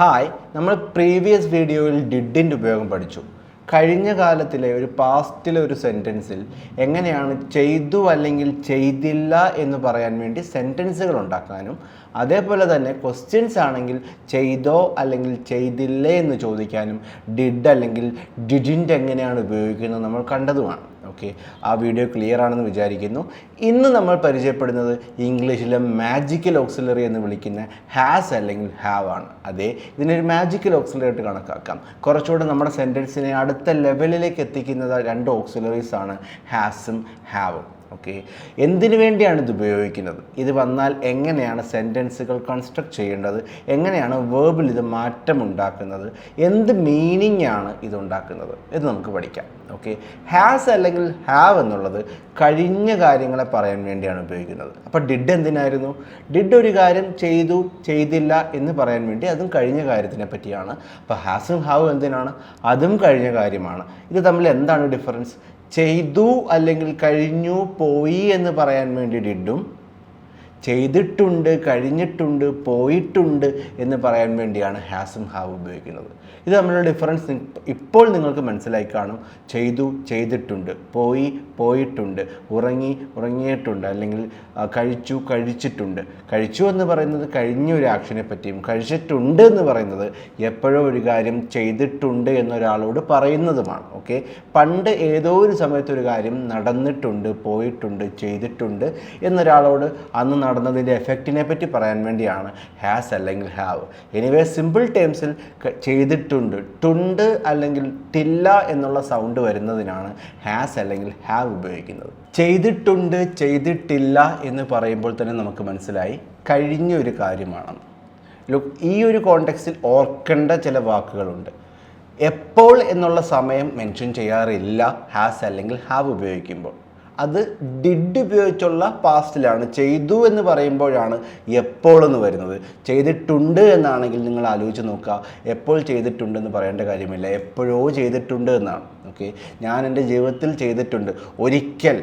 Hi നമ്മൾ previous വീഡിയോയിൽ ഡിഡിന്റെ ഉപയോഗം പഠിച്ചു. കഴിഞ്ഞ കാലത്തിലെ ഒരു പാസ്റ്റിലെ ഒരു സെന്റൻസിൽ എങ്ങനെയാണ് ചെയ്തു അല്ലെങ്കിൽ ചെയ്തില്ല എന്ന് പറയാൻ വേണ്ടി സെന്റൻസുകൾ ഉണ്ടാക്കാനും അതേപോലെ തന്നെ ക്വസ്റ്റ്യൻസ് ആണെങ്കിൽ ചെയ്തോ അല്ലെങ്കിൽ ചെയ്തില്ലേ എന്ന് ചോദിക്കാനും ഡിഡ് അല്ലെങ്കിൽ ഡിഡിന്റെ എങ്ങനെയാണ് ഉപയോഗിക്കുന്നത് നമ്മൾ കണ്ടതുമാണ്. ഓക്കെ ആ വീഡിയോ ക്ലിയർ ആണെന്ന് വിചാരിക്കുന്നു. ഇന്ന് നമ്മൾ പരിചയപ്പെടുന്നത് ഇംഗ്ലീഷിലെ മാജിക്കൽ ഓക്സിലറി എന്ന് വിളിക്കുന്ന ഹാസ് അല്ലെങ്കിൽ ഹാവ് ആണ്. അതെ ഇതിനൊരു മാജിക്കൽ ഓക്സിലറി ആയിട്ട് കണക്കാക്കാം. കുറച്ചുകൂടെ നമ്മുടെ സെന്റൻസിനെ അടുത്ത ലെവലിലേക്ക് എത്തിക്കുന്നത് രണ്ട് ഓക്സിലറീസ് ആണ് ഹാസും ഹാവും ഓക്കെ എന്തിനു വേണ്ടിയാണ് ഇത് ഉപയോഗിക്കുന്നത്? ഇത് വന്നാൽ എങ്ങനെയാണ് സെന്റൻസുകൾ കൺസ്ട്രക്ട് ചെയ്യേണ്ടത്? എങ്ങനെയാണ് വേർബിൽ ഇത് മാറ്റമുണ്ടാക്കുന്നത്? എന്ത് മീനിങ് ആണ് ഇതുണ്ടാക്കുന്നത് ഇത് നമുക്ക് പഠിക്കാം. ഓക്കെ ഹാസ് അല്ലെങ്കിൽ ഹാവ് എന്നുള്ളത് കഴിഞ്ഞ കാര്യങ്ങളെ പറയാൻ വേണ്ടിയാണ് ഉപയോഗിക്കുന്നത്. അപ്പോൾ ഡിഡ് എന്തിനായിരുന്നു? ഡിഡ് ഒരു കാര്യം ചെയ്തു ചെയ്തില്ല എന്ന് പറയാൻ വേണ്ടി അതും കഴിഞ്ഞ കാര്യത്തിനെ പറ്റിയാണ്. അപ്പോൾ ഹാസും ഹാവും എന്തിനാണ്? അതും കഴിഞ്ഞ കാര്യമാണ്. ഇത് തമ്മിൽ എന്താണ് ഡിഫറൻസ് ചെയ്തു അല്ലെങ്കിൽ കഴിഞ്ഞു പോയി എന്ന് പറയാൻ വേണ്ടി ചെയ്തിട്ടുണ്ട് കഴിഞ്ഞിട്ടുണ്ട് പോയിട്ടുണ്ട് എന്ന് പറയാൻ വേണ്ടിയാണ് ഹാസും ഹാവ് ഉപയോഗിക്കുന്നത്. ഇത് തമ്മിലുള്ള ഡിഫറൻസ് ഇപ്പോൾ നിങ്ങൾക്ക് മനസ്സിലായി കാണും. ചെയ്തു ചെയ്തിട്ടുണ്ട് പോയി പോയിട്ടുണ്ട് ഉറങ്ങി ഉറങ്ങിയിട്ടുണ്ട് അല്ലെങ്കിൽ കഴിച്ചു കഴിച്ചിട്ടുണ്ട്. കഴിച്ചു എന്ന് പറയുന്നത് കഴിഞ്ഞ ഒരു ആക്ഷനെ പറ്റിയും കഴിച്ചിട്ടുണ്ട് എന്ന് പറയുന്നത് എപ്പോഴോ ഒരു കാര്യം ചെയ്തിട്ടുണ്ട് എന്നൊരാളോട് പറയുന്നതുമാണ് ഓക്കെ പണ്ട് ഏതോ ഒരു സമയത്ത് ഒരു കാര്യം നടന്നിട്ടുണ്ട് പോയിട്ടുണ്ട് ചെയ്തിട്ടുണ്ട് എന്നൊരാളോട് അന്ന് നടന്നതിന്റെ എഫക്റ്റിനെ പറ്റി പറയാൻ വേണ്ടിയാണ് ഹാസ് അല്ലെങ്കിൽ ഹാവ് എനിവേ സിമ്പിൾ ടേംസിൽ ചെയ്തിട്ടുണ്ട്. ടുണ്ട് അല്ലെങ്കിൽ ടില്ല എന്നുള്ള സൗണ്ട് വരുന്നതിനാണ് ഹാസ് അല്ലെങ്കിൽ ഹാവ് ഉപയോഗിക്കുന്നത്. ചെയ്തിട്ടുണ്ട് ചെയ്തിട്ടില്ല എന്ന് പറയുമ്പോൾ തന്നെ നമുക്ക് മനസ്സിലായി കഴിഞ്ഞ ഒരു കാര്യമാണ്. ലുക്ക് ഈ ഒരു കോണ്ടെക്സ്റ്റിൽ ഓർക്കേണ്ട ചില വാക്കുകളുണ്ട്. എപ്പോൾ എന്നുള്ള സമയം മെൻഷൻ ചെയ്യാറില്ല ഹാസ് അല്ലെങ്കിൽ ഹാവ് ഉപയോഗിക്കുമ്പോൾ. അത് ഡിഡ് ഉപയോഗിച്ചുള്ള പാസ്റ്റിലാണ് ചെയ്തു എന്ന് പറയുമ്പോഴാണ് എപ്പോൾ എന്ന് വരുന്നത്. ചെയ്തിട്ടുണ്ട് എന്നാണെങ്കിൽ നിങ്ങൾ ആലോചിച്ച് നോക്കുക. എപ്പോൾ ചെയ്തിട്ടുണ്ട് എന്ന് പറയേണ്ട കാര്യമില്ല. എപ്പോഴോ ചെയ്തിട്ടുണ്ട് എന്നാണ്. ഓക്കെ ഞാൻ എന്റെ ജീവിതത്തിൽ ചെയ്തിട്ടുണ്ട്. ഒരിക്കൽ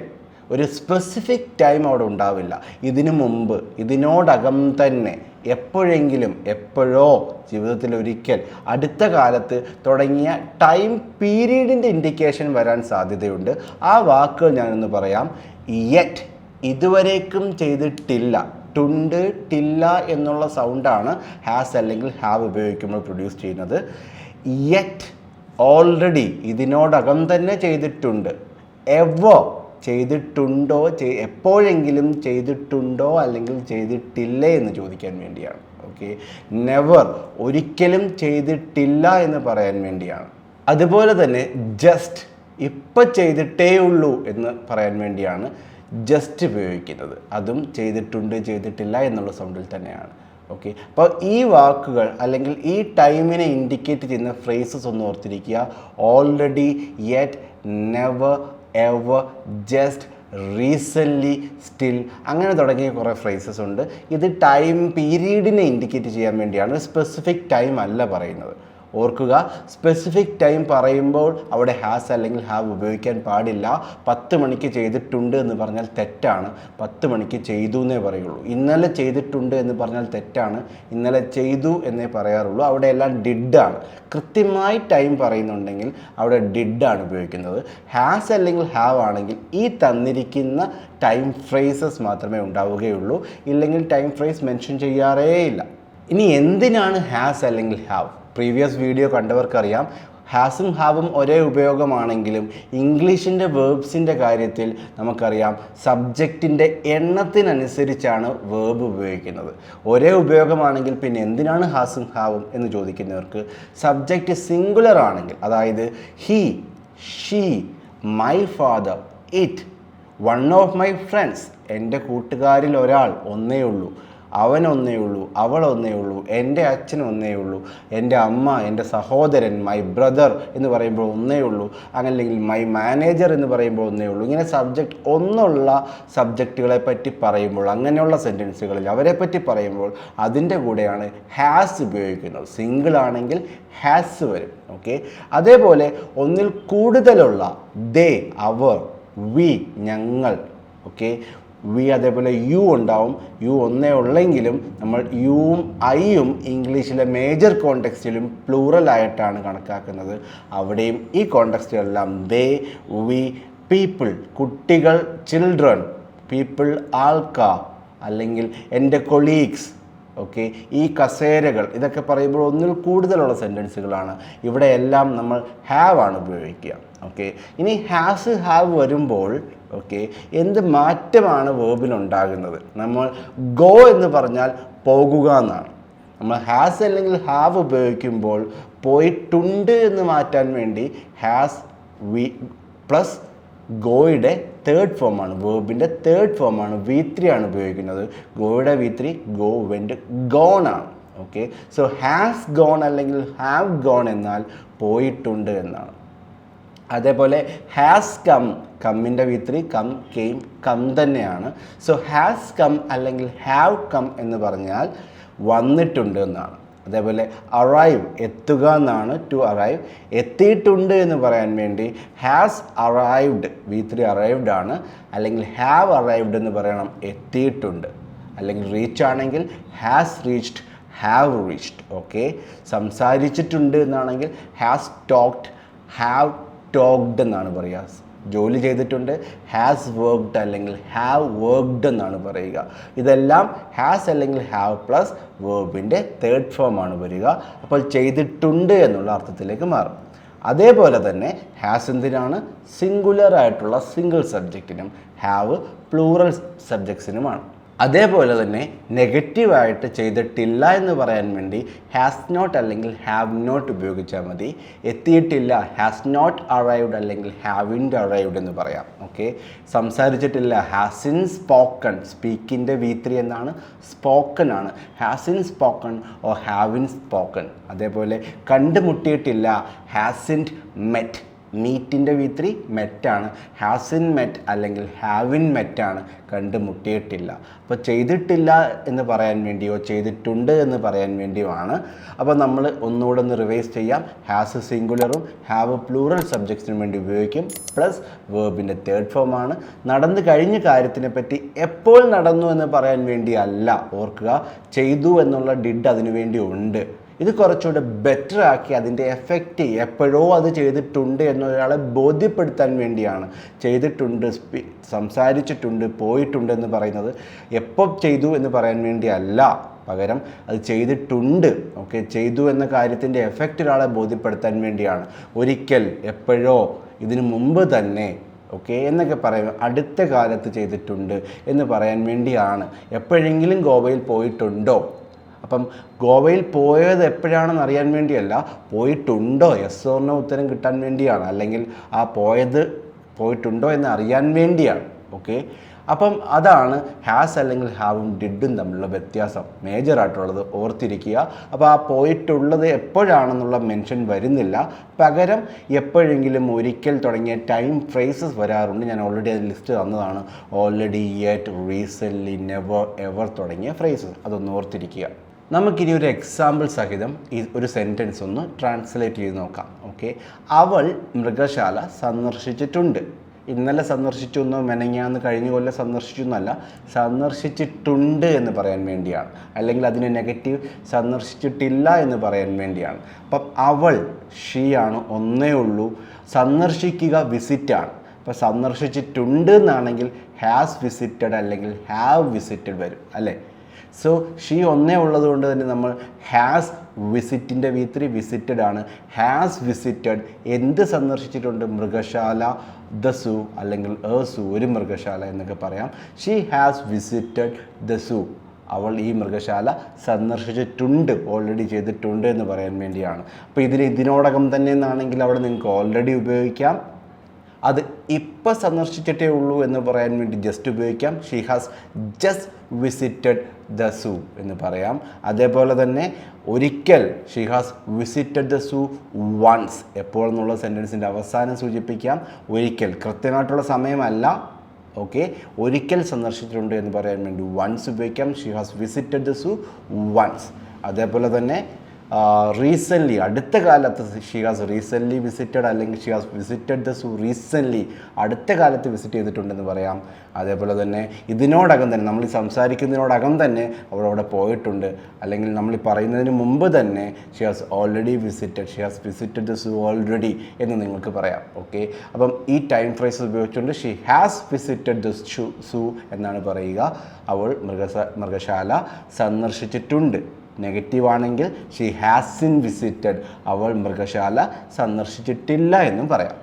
ഒരു സ്പെസിഫിക് ടൈം അവിടെ ഉണ്ടാവില്ല. ഇതിനു മുമ്പ് ഇതിനോടകം തന്നെ എപ്പോഴെങ്കിലും എപ്പോഴോ ജീവിതത്തിൽ ഒരിക്കൽ അടുത്ത കാലത്ത് തുടങ്ങിയ ടൈം പീരീഡിന്റെ ഇൻഡിക്കേഷൻ വരാൻ സാധ്യതയുണ്ട്. ആ വാക്കുകൾ ഞാനൊന്ന് പറയാം. യെറ്റ് ഇതുവരേക്കും ചെയ്തിട്ടില്ല. ടുണ്ട് ടില്ല എന്നുള്ള സൗണ്ടാണ് ഹാസ് അല്ലെങ്കിൽ ഹാവ് ഉപയോഗിക്കുമ്പോൾ പ്രൊഡ്യൂസ് ചെയ്യുന്നത്. യെറ്റ് ഓൾറെഡി ഇതിനോടകം തന്നെ ചെയ്തിട്ടുണ്ട്. എവോ ചെയ്തിട്ടുണ്ടോ ചെയ്- എപ്പോഴെങ്കിലും ചെയ്തിട്ടുണ്ടോ അല്ലെങ്കിൽ ചെയ്തിട്ടില്ലേ എന്ന് ചോദിക്കാൻ വേണ്ടിയാണ്. ഓക്കെ നെവർ ഒരിക്കലും ചെയ്തിട്ടില്ല എന്ന് പറയാൻ വേണ്ടിയാണ്. അതുപോലെ തന്നെ ജസ്റ്റ് ഇപ്പം ചെയ്തിട്ടേ ഉള്ളൂ എന്ന് പറയാൻ വേണ്ടിയാണ് ജസ്റ്റ് ഉപയോഗിക്കുന്നത്. അതും ചെയ്തിട്ടുണ്ട് ചെയ്തിട്ടില്ല എന്നുള്ള സൗണ്ടിൽ തന്നെയാണ്. ഓക്കെ അപ്പോൾ ഈ വാക്കുകൾ അല്ലെങ്കിൽ ഈ ടൈമിനെ ഇൻഡിക്കേറ്റ് ചെയ്യുന്ന ഫ്രേസസ് ഒന്ന് ഓർത്തിരിക്കുക. Already yet never ever just recently still അങ്ങനെ തുടങ്ങിയ കുറേ ഫ്രേസസ് ഉണ്ട്. ഇത് ടൈം പീരീഡിനെ ഇൻഡിക്കേറ്റ് ചെയ്യാൻ വേണ്ടിയാണ്. സ്പെസിഫിക് ടൈം അല്ല പറയുന്നത്. ഓർക്കുക. സ്പെസിഫിക് ടൈം പറയുമ്പോൾ അവിടെ ഹാസ് അല്ലെങ്കിൽ ഹാവ് ഉപയോഗിക്കാൻ പാടില്ല. പത്ത് മണിക്ക് ചെയ്തിട്ടുണ്ട് എന്ന് പറഞ്ഞാൽ തെറ്റാണ്. പത്ത് മണിക്ക് ചെയ്തു എന്നേ പറയുള്ളൂ. ഇന്നലെ ചെയ്തിട്ടുണ്ട് എന്ന് പറഞ്ഞാൽ തെറ്റാണ്. ഇന്നലെ ചെയ്തു എന്നേ പറയാറുള്ളൂ. അവിടെ എല്ലാം ഡിഡാണ് കൃത്യമായി ടൈം പറയുന്നുണ്ടെങ്കിൽ അവിടെ ഡിഡാണ് ഉപയോഗിക്കുന്നത്. ഹാസ് അല്ലെങ്കിൽ ഹാവ് ആണെങ്കിൽ ഈ തന്നിരിക്കുന്ന ടൈം ഫ്രേസസ് മാത്രമേ ഉണ്ടാവുകയുള്ളൂ. ഇല്ലെങ്കിൽ ടൈം ഫ്രേസ് മെൻഷൻ ചെയ്യാറേ ഇല്ല ഇനി എന്തിനാണ് ഹാസ് അല്ലെങ്കിൽ ഹാവ് പ്രീവിയസ് വീഡിയോ കണ്ടവർക്കറിയാം. ഹാസും ഹാവും ഒരേ ഉപയോഗമാണെങ്കിലും ഇംഗ്ലീഷിന്റെ വേർബ്സിന്റെ കാര്യത്തിൽ നമുക്കറിയാം. സബ്ജക്റ്റിന്റെ എണ്ണത്തിനനുസരിച്ചാണ് വേർബ് ഉപയോഗിക്കുന്നത്. ഒരേ ഉപയോഗമാണെങ്കിൽ പിന്നെ എന്തിനാണ് ഹാസും ഹാവും എന്ന് ചോദിക്കുന്നവർക്ക് സബ്ജക്റ്റ് സിംഗുലർ ആണെങ്കിൽ അതായത് he she my father it one of my friends എന്റെ കൂട്ടുകാരിൽ ഒരാൾ ഒന്നേ ഉള്ളൂ. അവൻ ഒന്നേ ഉള്ളൂ അവളൊന്നേ ഉള്ളൂ എന്റെ അച്ഛൻ ഒന്നേ ഉള്ളൂ എന്റെ അമ്മ എന്റെ സഹോദരൻ മൈ ബ്രദർ എന്ന് പറയുമ്പോൾ ഒന്നേ ഉള്ളൂ അല്ലെങ്കിൽ മൈ മാനേജർ എന്ന് പറയുമ്പോൾ ഒന്നേ ഉള്ളൂ ഇങ്ങനെ സബ്ജക്റ്റ് ഒന്നുള്ള സബ്ജക്റ്റുകളെ പറ്റി പറയുമ്പോൾ അങ്ങനെയുള്ള സെന്റൻസുകളിൽ അവരെ പറ്റി പറയുമ്പോൾ അതിന്റെ കൂടെയാണ് ഹാസ് ഉപയോഗിക്കുന്നത്. സിംഗിൾ ആണെങ്കിൽ ഹാസ് വരും ഓക്കെ അതേപോലെ ഒന്നിൽ കൂടുതലുള്ള ദേ അവർ വി ഞങ്ങൾ ഓക്കെ വി അതേപോലെ യു ഉണ്ടാവും. യു ഒന്നേ ഉള്ളെങ്കിലും നമ്മൾ യുവും ഐയും ഇംഗ്ലീഷിലെ മേജർ കോണ്ടെക്സ്റ്റിലും പ്ലൂറലായിട്ടാണ് കണക്കാക്കുന്നത്. അവിടെയും ഈ കോണ്ടെക്സ്റ്റുകളെല്ലാം ദേ വി പീപ്പിൾ കുട്ടികൾ ചിൽഡ്രൻ പീപ്പിൾ ആൾക്കാർ അല്ലെങ്കിൽ എന്റെ കൊളീഗ്സ് ഓക്കെ ഈ കസേരകൾ ഇതൊക്കെ പറയുമ്പോൾ ഒന്നിൽ കൂടുതലുള്ള സെന്റൻസുകളാണ് ഇവിടെയെല്ലാം നമ്മൾ ഹാവ് ആണ് ഉപയോഗിക്കുക. ഓക്കെ ഇനി ഹാസ് ഹാവ് വരുമ്പോൾ ഓക്കെ എന്ത് മാറ്റമാണ് വേർബിനുണ്ടാകുന്നത് നമ്മൾ ഗോ എന്ന് പറഞ്ഞാൽ പോകുക എന്നാണ്. നമ്മൾ ഹാസ് അല്ലെങ്കിൽ ഹാവ് ഉപയോഗിക്കുമ്പോൾ പോയിട്ടുണ്ട് എന്ന് മാറ്റാൻ വേണ്ടി ഹാസ് വി പ്ലസ് ഗോയുടെ തേർഡ് ഫോമാണ് വേബിന്റെ തേർഡ് ഫോമാണ് വി ത്രീ ആണ്. ഉപയോഗിക്കുന്നത്. ഗോയുടെ V three go went gone ആണ്. ഓക്കെ സോ ഹാസ് ഗോൺ അല്ലെങ്കിൽ ഹാവ് ഗോൺ എന്നാൽ പോയിട്ടുണ്ട് എന്നാണ്. അതേപോലെ has come കമ്മിന്റെ V three come came come തന്നെയാണ്. സോ ഹാസ് കം അല്ലെങ്കിൽ ഹാവ് കം എന്ന് പറഞ്ഞാൽ വന്നിട്ടുണ്ട് എന്നാണ്. അതേപോലെ അറൈവ് എത്തുക എന്നാണ് ടു അറൈവ് എത്തിയിട്ടുണ്ട് എന്ന് പറയാൻ വേണ്ടി has arrived V three arrived ആണ്. അല്ലെങ്കിൽ ഹാവ് അറൈവ്ഡ് എന്ന് പറയണം എത്തിയിട്ടുണ്ട്. അല്ലെങ്കിൽ റീച്ച് ആണെങ്കിൽ has reached have reached okay സംസാരിച്ചിട്ടുണ്ട് എന്നാണെങ്കിൽ ഹാസ് ടോക്ഡ് ഹാവ് ടോക്ഡ് എന്നാണ് പറയുക. ജോലി ചെയ്തിട്ടുണ്ട് ഹാസ് വർക്ക്ഡ് അല്ലെങ്കിൽ ഹാവ് വർക്ക്ഡ് എന്നാണ് പറയുക. ഇതെല്ലാം ഹാസ് അല്ലെങ്കിൽ ഹാവ് പ്ലസ് വേർബിന്റെ തേർഡ് ഫോമാണ് വരിക. അപ്പോൾ ചെയ്തിട്ടുണ്ട് എന്നുള്ള അർത്ഥത്തിലേക്ക് മാറും. അതേപോലെ തന്നെ ഹാസ് എന്തിനാണ്? സിംഗുലർ ആയിട്ടുള്ള സിംഗിൾ സബ്ജക്റ്റിനും ഹാവ് പ്ലൂറൽ സബ്ജക്ട്സിനുമാണ് അതേപോലെ തന്നെ നെഗറ്റീവായിട്ട് ചെയ്തിട്ടില്ല എന്ന് പറയാൻ വേണ്ടി ഹാസ് നോട്ട് അല്ലെങ്കിൽ ഹാവ് നോട്ട് ഉപയോഗിച്ചാൽ മതി. എത്തിയിട്ടില്ല ഹാസ് നോട്ട് അറൈവ്ഡ് അല്ലെങ്കിൽ ഹാവിന്റ് അറൈവ്ഡ് എന്ന് പറയാം. ഓക്കെ സംസാരിച്ചിട്ടില്ല ഇൻ സ്പോക്കൺ സ്പീക്കിന്റെ വി ത്രീ എന്നാണ് സ്പോക്കൺ ആണ്. Hasn't spoken or in spoken അതേപോലെ കണ്ടുമുട്ടിയിട്ടില്ല ഹാസ് ഇൻ മെറ്റ് മീറ്റിന്റെ വി ത്രീ മെറ്റാണ് ഹാസിൻ മെറ്റ് അല്ലെങ്കിൽ ഹാവിൻ മെറ്റാണ് കണ്ടുമുട്ടിയിട്ടില്ല. അപ്പോൾ ചെയ്തിട്ടില്ല എന്ന് പറയാൻ വേണ്ടിയോ ചെയ്തിട്ടുണ്ട് എന്ന് പറയാൻ വേണ്ടിയുമാണ് അപ്പോൾ നമ്മൾ ഒന്നുകൂടെ ഒന്ന് റിവൈസ് ചെയ്യാം. ഹാസ് സിംഗുലറും ഹാവ് പ്ലൂറൽ സബ്ജക്ട്സിനും വേണ്ടി ഉപയോഗിക്കും. പ്ലസ് വേർബിന്റെ തേർഡ് ഫോമാണ് നടന്നു കഴിഞ്ഞ കാര്യത്തിനെ പറ്റി എപ്പോൾ നടന്നു എന്ന് പറയാൻ വേണ്ടിയല്ല ഓർക്കുക. ചെയ്തു എന്നുള്ള ഡിഡ് അതിനു വേണ്ടി ഉണ്ട്. ഇത് കുറച്ചുകൂടെ ബെറ്റർ ആക്കി അതിന്റെ എഫക്റ്റ് എപ്പോഴോ അത് ചെയ്തിട്ടുണ്ട് എന്നൊരാളെ ബോധ്യപ്പെടുത്താൻ വേണ്ടിയാണ്. ചെയ്തിട്ടുണ്ട് സംസാരിച്ചിട്ടുണ്ട് പോയിട്ടുണ്ട് എന്ന് പറയുന്നത് എപ്പോൾ ചെയ്തു എന്ന് പറയാൻ വേണ്ടിയല്ല. പകരം അത് ചെയ്തിട്ടുണ്ട് ഓക്കെ ചെയ്തു എന്ന കാര്യത്തിന്റെ എഫക്റ്റ് ഒരാളെ ബോധ്യപ്പെടുത്താൻ വേണ്ടിയാണ്. ഒരിക്കൽ എപ്പോഴോ ഇതിനു മുമ്പ് തന്നെ ഓക്കെ എന്നൊക്കെ പറയും അടുത്ത കാലത്ത് ചെയ്തിട്ടുണ്ട് എന്ന് പറയാൻ വേണ്ടിയാണ്. എപ്പോഴെങ്കിലും ഗോവയിൽ പോയിട്ടുണ്ടോ? അപ്പം ഗോവയിൽ പോയത് എപ്പോഴാണെന്ന് അറിയാൻ വേണ്ടിയല്ല പോയിട്ടുണ്ടോ? എസ് ഓർണോ ഉത്തരം കിട്ടാൻ വേണ്ടിയാണ്. അല്ലെങ്കിൽ ആ പോയത് പോയിട്ടുണ്ടോ എന്ന് അറിയാൻ വേണ്ടിയാണ്. ഓക്കെ അപ്പം അതാണ് ഹാസ് അല്ലെങ്കിൽ ഹാവും ഡിഡും തമ്മിലുള്ള വ്യത്യാസം. മേജറായിട്ടുള്ളത് ഓർത്തിരിക്കുക. അപ്പോൾ ആ പോയിട്ടുള്ളത് എപ്പോഴാണെന്നുള്ള മെൻഷൻ വരുന്നില്ല. പകരം എപ്പോഴെങ്കിലും ഒരിക്കൽ തുടങ്ങിയ ടൈം ഫ്രേസസ് വരാറുണ്ട്. ഞാൻ ഓൾറെഡി അത് ലിസ്റ്റ് തന്നതാണ്. Already yet recently never ever തുടങ്ങിയ ഫ്രേസസ് അതൊന്ന് ഓർത്തിരിക്കുക. നമുക്കിനി ഒരു എക്സാമ്പിൾ സഹിതം ഈ ഒരു സെന്റൻസ് ഒന്ന് ട്രാൻസ്ലേറ്റ് ചെയ്ത് നോക്കാം. ഓക്കെ അവൾ മൃഗശാല സന്ദർശിച്ചിട്ടുണ്ട്. ഇന്നലെ സന്ദർശിച്ചു എന്നോ മെനങ്ങാന്ന് കഴിഞ്ഞ കൊല്ലം സന്ദർശിച്ചു എന്നല്ല സന്ദർശിച്ചിട്ടുണ്ട് എന്ന് പറയാൻ വേണ്ടിയാണ്. അല്ലെങ്കിൽ അതിന് നെഗറ്റീവ് സന്ദർശിച്ചിട്ടില്ല എന്ന് പറയാൻ വേണ്ടിയാണ്. അപ്പം അവൾ ഷീ ആണ് ഒന്നേ ഉള്ളൂ. സന്ദർശിക്കുക വിസിറ്റാണ് അപ്പോൾ സന്ദർശിച്ചിട്ടുണ്ട് എന്നാണെങ്കിൽ ഹാസ് വിസിറ്റഡ് അല്ലെങ്കിൽ ഹാവ് വിസിറ്റഡ് വരും. അല്ലേ? സോ ഷീ ഒന്നേ ഉള്ളത് കൊണ്ട് തന്നെ നമ്മൾ ഹാസ് വിസിറ്റിന്റെ വി ത്രീ വിസിറ്റഡ് ആണ്. ഹാസ് വിസിറ്റഡ് എന്ത് സന്ദർശിച്ചിട്ടുണ്ട്? മൃഗശാല ദ സൂ അല്ലെങ്കിൽ എ സൂ ഒരു മൃഗശാല എന്നൊക്കെ പറയാം. She has visited the zoo അവൾ ഈ മൃഗശാല സന്ദർശിച്ചിട്ടുണ്ട് ഓൾറെഡി ചെയ്തിട്ടുണ്ട് എന്ന് പറയാൻ വേണ്ടിയാണ്. അപ്പോൾ ഇതിന് ഇതിനോടകം തന്നെ എന്നാണെങ്കിൽ അവിടെ നിങ്ങൾക്ക് ഓൾറെഡി ഉപയോഗിക്കാം. അത് ഇപ്പം സന്ദർശിച്ചിട്ടേ ഉള്ളൂ എന്ന് പറയാൻ വേണ്ടി ജസ്റ്റ് ഉപയോഗിക്കാം. She has just visited the zoo എന്ന് പറയാം. അതേപോലെ തന്നെ ഒരിക്കൽ she has visited the zoo once എപ്പോൾ എന്നുള്ള സെന്റൻസിന്റെ അവസാനം സൂചിപ്പിക്കാം. ഒരിക്കൽ കൃത്യമായിട്ടുള്ള സമയമല്ല. ഓക്കെ ഒരിക്കൽ സന്ദർശിച്ചിട്ടുണ്ട് എന്ന് പറയാൻ വേണ്ടി വൺസ് ഉപയോഗിക്കാം. She has visited the zoo once അതേപോലെ തന്നെ റീസെന്റ്ലി അടുത്ത കാലത്ത് ഷി ഹാസ് റീസെന്റ്ലി വിസിറ്റഡ് അല്ലെങ്കിൽ she has visited the zoo recently അടുത്ത കാലത്ത് വിസിറ്റ് ചെയ്തിട്ടുണ്ടെന്ന് പറയാം. അതേപോലെ തന്നെ ഇതിനോടകം തന്നെ നമ്മൾ സംസാരിക്കുന്നതിനോടകം തന്നെ അവളവിടെ പോയിട്ടുണ്ട്. അല്ലെങ്കിൽ നമ്മൾ പറയുന്നതിന് മുമ്പ് തന്നെ she has already visited she has visited the zoo already എന്ന് നിങ്ങൾക്ക് പറയാം. ഓക്കെ അപ്പം ഈ ടൈം ഫ്രേസ് ഉപയോഗിച്ചുകൊണ്ട് she has visited the zoo എന്നാണ് പറയുക. അവൾ മൃഗശ മൃഗശാല സന്ദർശിച്ചിട്ടുണ്ട്. നെഗറ്റീവ് ആണെങ്കിൽ ഷീ ഇൻ വിസിറ്റഡ് അവൾ മൃഗശാല സന്ദർശിച്ചിട്ടില്ല എന്നും പറയാം.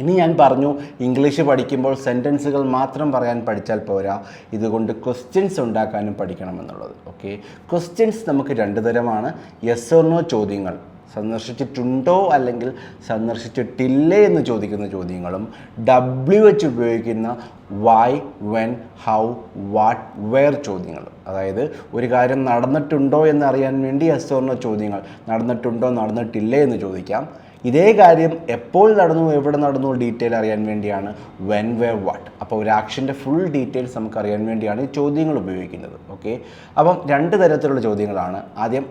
ഇനി ഞാൻ പറഞ്ഞു ഇംഗ്ലീഷ് പഠിക്കുമ്പോൾ സെന്റൻസുകൾ മാത്രം പറയാൻ പഠിച്ചാൽ പോരാ. ഇതുകൊണ്ട് ക്വസ്റ്റ്യൻസ് ഉണ്ടാക്കാനും പഠിക്കണമെന്നുള്ളത് ഓക്കെ ക്വസ്റ്റ്യൻസ് നമുക്ക് രണ്ട് തരമാണ്. യെസ് ഓർ നോ ചോദ്യങ്ങൾ. സന്ദർശിച്ചിട്ടുണ്ടോ അല്ലെങ്കിൽ സന്ദർശിച്ചിട്ടില്ലേ എന്ന് ചോദിക്കുന്ന ചോദ്യങ്ങളും ഡബ്ല്യു എച്ച് ഉപയോഗിക്കുന്ന why when how what where ചോദ്യങ്ങൾ അതായത് ഒരു കാര്യം നടന്നിട്ടുണ്ടോ എന്ന് അറിയാൻ വേണ്ടി എസ് ചോദ്യങ്ങൾ. നടന്നിട്ടുണ്ടോ നടന്നിട്ടില്ലേ എന്ന് ചോദിക്കാം. ഇതേ കാര്യം എപ്പോൾ നടന്നു എവിടെ നടന്നു ഡീറ്റെയിൽ അറിയാൻ വേണ്ടിയാണ് വെൻ വേ വാട്ട് അപ്പോൾ ഒരു ആക്ഷന്റെ ഫുൾ ഡീറ്റെയിൽസ് നമുക്ക് അറിയാൻ വേണ്ടിയാണ് ഈ ചോദ്യങ്ങൾ ഉപയോഗിക്കുന്നത്. ഓക്കെ അപ്പം രണ്ട് തരത്തിലുള്ള ചോദ്യങ്ങളാണ്. ആദ്യം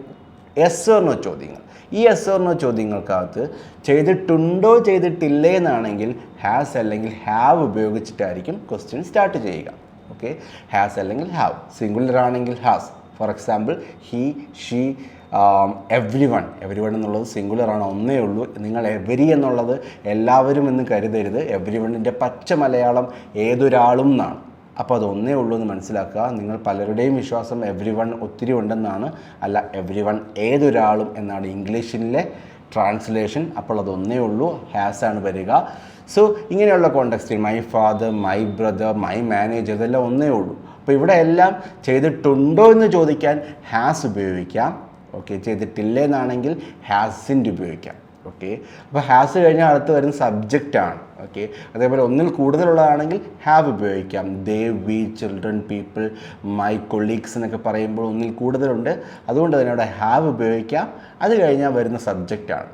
എസ് ഓർണോ ചോദ്യങ്ങൾ. ഈ എസ് ഓർണോ ചോദ്യങ്ങൾക്കകത്ത് ചെയ്തിട്ടുണ്ടോ ചെയ്തിട്ടില്ലേ എന്നാണെങ്കിൽ ഹാസ് അല്ലെങ്കിൽ ഹാവ് ഉപയോഗിച്ചിട്ടായിരിക്കും ക്വസ്റ്റ്യൻ സ്റ്റാർട്ട് ചെയ്യുക. ഓക്കെ ഹാസ് അല്ലെങ്കിൽ ഹാവ് സിംഗുലർ ആണെങ്കിൽ has for example he she everyone everyone എന്നുള്ളത് സിംഗുലർ ആണ് ഒന്നേ ഉള്ളൂ. നിങ്ങൾ എവരി എന്നുള്ളത് എല്ലാവരും എന്ന് കരുതരുത്. എവ്രി വണ്ണിന്റെ പച്ച മലയാളം ഏതൊരാളും എന്നാണ്. അപ്പോൾ അതൊന്നേ ഉള്ളൂ എന്ന് മനസ്സിലാക്കുക. നിങ്ങൾ പലരുടെയും വിശ്വാസം എവ്രി വൺ ഒത്തിരി ഉണ്ടെന്നാണ്. അല്ല എവ്രി വൺ ഏതൊരാളും എന്നാണ് ഇംഗ്ലീഷിലെ ട്രാൻസ്ലേഷൻ അപ്പോൾ അതൊന്നേ ഉള്ളൂ. ഹാസ് ആണ് വരിക. സോ ഇങ്ങനെയുള്ള കോണ്ടക്സ്റ്റിൽ my father my brother my manager ഇതെല്ലാം ഒന്നേ ഉള്ളൂ. അപ്പോൾ ഇവിടെ എല്ലാം ചെയ്തിട്ടുണ്ടോ എന്ന് ചോദിക്കാൻ ഹാസ് ഉപയോഗിക്കാം. ഓക്കെ ചെയ്തിട്ടില്ലേ എന്നാണെങ്കിൽ ഹാസിന്റെ ഉപയോഗിക്കാം. ഓക്കെ അപ്പോൾ ഹാസ് കഴിഞ്ഞാൽ അടുത്ത് വരുന്ന സബ്ജക്റ്റ് ആണ്. ഓക്കെ അതേപോലെ ഒന്നിൽ കൂടുതലുള്ളതാണെങ്കിൽ ഹാവ് ഉപയോഗിക്കാം. They we children people my colleagues എന്നൊക്കെ പറയുമ്പോൾ ഒന്നിൽ കൂടുതലുണ്ട്. അതുകൊണ്ട് തന്നെ അവിടെ ഹാവ് ഉപയോഗിക്കാം. അത് കഴിഞ്ഞാൽ വരുന്ന സബ്ജക്റ്റ് ആണ്.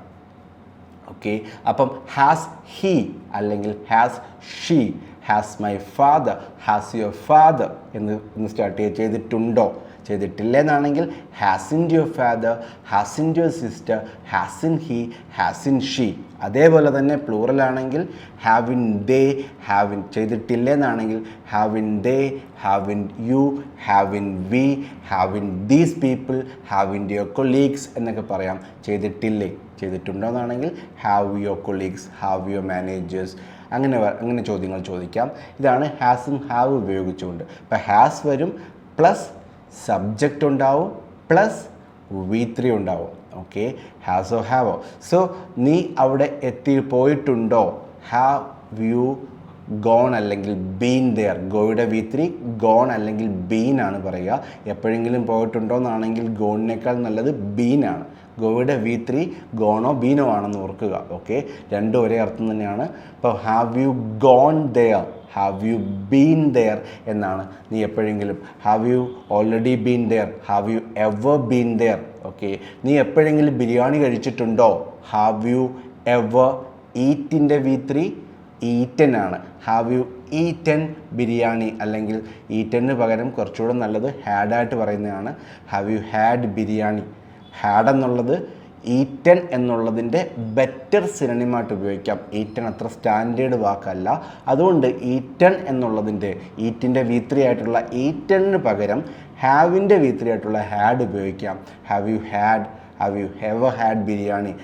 ഓക്കെ അപ്പം ഹാസ് ഹി അല്ലെങ്കിൽ has she has my father has your father എന്ന് സ്റ്റാർട്ട് ചെയ്ത് ചെയ്തിട്ടുണ്ടോ? ചെയ്തിട്ടില്ലെന്നാണെങ്കിൽ hasn't your father hasn't your sister hasn't he hasn't she അതേപോലെ തന്നെ പ്ലൂറൽ ആണെങ്കിൽ haven't they haven't ചെയ്തിട്ടില്ലെന്നാണെങ്കിൽ haven't they haven't you haven't we haven't these people haven't your colleagues എന്നൊക്കെ പറയാം. ചെയ്തിട്ടില്ലേ? ചെയ്തിട്ടുണ്ടോ എന്നാണെങ്കിൽ have your colleagues have your managers അങ്ങനെ അങ്ങനെ ചോദ്യങ്ങൾ ചോദിക്കാം. ഇതാണ് ഹാസും ഹാവ് ഉപയോഗിച്ചുകൊണ്ട്. ഇപ്പം ഹാസ് വരും പ്ലസ് സബ്ജക്റ്റ് ഉണ്ടാവും പ്ലസ് വി ത്രീ ഉണ്ടാവും. ഓക്കെ ഹാസോ ഹാവോ സോ നീ അവിടെ എത്തി പോയിട്ടുണ്ടോ? ഹാവ് യു ഗോൺ അല്ലെങ്കിൽ ബീൻ ദെയർ ഗോയുടെ വി ത്രീ ഗോൺ അല്ലെങ്കിൽ ബീൻ ആണ് പറയുക. എപ്പോഴെങ്കിലും പോയിട്ടുണ്ടോ എന്നാണെങ്കിൽ ഗോണിനേക്കാൾ നല്ലത് ബീൻ ആണ്. ഗോയുടെ വി ത്രീ ഗോണോ ബീനോ ആണെന്ന് ഓർക്കുക. ഓക്കെ രണ്ടും ഒരേ അർത്ഥം തന്നെയാണ്. ഇപ്പോൾ have you gone there have you been there എന്നാണ് നീ എപ്പോഴെങ്കിലും have you already been there have you ever been there okay നീ എപ്പോഴെങ്കിലും ബിരിയാണി കഴിച്ചിട്ടുണ്ടോ? ഹാവ് യു എവർ ഈറ്റിന്റെ വി ത്രീ ഈറ്റൻ ആണ്. Have you eaten biryani? അല്ലെങ്കിൽ ഈറ്റന് പകരം കുറച്ചുകൂടെ നല്ലത് ഹാഡായിട്ട് പറയുന്നതാണ്. Have you had biryani? Had എന്നുള്ളത് ഈറ്റൻ എന്നുള്ളതിന്റെ ബെറ്റർ സിനിമയായിട്ട് ഉപയോഗിക്കാം. ഈറ്റൻ അത്ര സ്റ്റാൻഡേർഡ് വാക്കല്ല. അതുകൊണ്ട് ഈറ്റൻ എന്നുള്ളതിന്റെ ഈറ്റിന്റെ വി ത്രീ ആയിട്ടുള്ള ഈറ്റണിന് പകരം ഹാവിന്റെ വി ത്രീ ആയിട്ടുള്ള ഹാഡ് ഉപയോഗിക്കാം. Have you had have you ever had biryani